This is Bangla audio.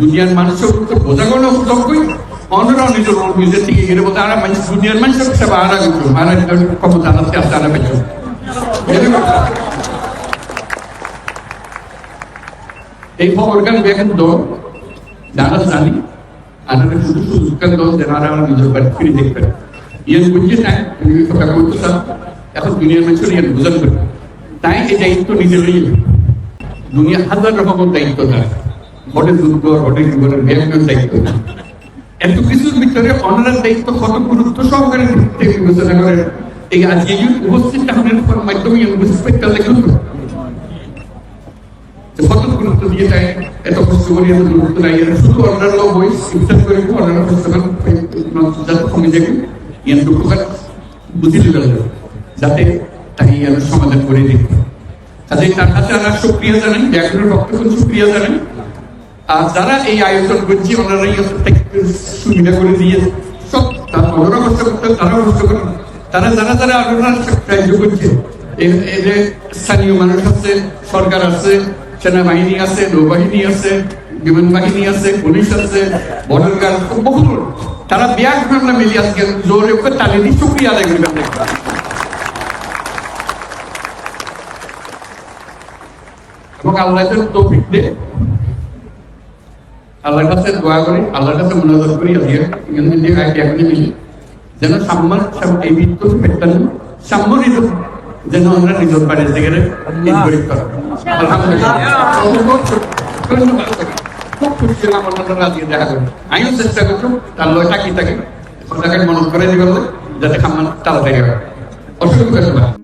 দুনিয়ার মানুষের বোঝাগোনো যোগ্যই অন্যরা নিজের নিজের থেকে গেলে বলতে, আর মানুষ, দুনিয়ার মানুষের সেবা আরা কিন্তু আরা ক্ষমতা আনাতে আসতে আরা পেয়েছে এই খবরকান বেগম দো যারা জানি আনারা শুধু সুযোগকান দো যারা আমরা নিজের বাড়ি ফিরে দেখতে ইয়ান বুঝছে তাই তুমি কথা চাও এখন দুনিয়ার মানুষের ইয়ান বুঝান তাই এই দায়িত্ব নিজে লইয়ে দুনিয়া হাজার রকমের দায়িত্ব থাকে। ঘটে যুদ্ধ, ঘটে জীবনের ব্যাংকের দায়িত্ব। এত কিছুর ভিতরে অনার দায়িত্ব কত গুরুত্ব সহকারে বিবেচনা করে? এই আজকে উপস্থিত তাহলে মাধ্যমে উপস্থিত করলে কিন্তু কত গুরুত্ব দিয়ে যায়, এত কষ্ট করে এত গুরুত্ব নাই শুধু অন্যান্য বই চিন্তা করে অন্যান্য যাতে কমে যাবে ইয়ান দুঃখকার বুঝি যাতে তাকে ইয়ান সমাধান করে দিই। কাজে তার কাছে আমরা সুক্রিয়া জানেন ব্যাকরণের বক্তব্য সুক্রিয়া জানেন যারা এই আয়োজন করছে ওনারা সুবিধা করে সব কষ্ট করতে, তারাও কষ্ট করে। তারা যারা যারা সাহায্য করছে। স্থানীয় মানুষ আছে, সরকার আছে, সেনাবাহিনী আছে, নৌবাহিনী আছে, বিমান বাহিনী আছে, পুলিশ আছে বর্ডার গার্ড তারা মিলিয়ে আজকে জোরে দিয়ে এবং আল্লাহ আল্লাহর কাছে দোয়া করি আল্লাহর কাছে মনোযোগ করি এখনই মিলি। যেন সাম্মান এই বৃত্ত পেট্টান সাম্মানিত যেন আমরা নিজের বাড়ির থেকে খুব খুশি ছিলাম অন্যরা আজকে দেখা করি আমিও চেষ্টা করছি তার লয়টা কি থাকে। তাকে মনে করে দিবেন যাতে সাম্মান তাড়াতাড়ি হয়। ধন্যবাদ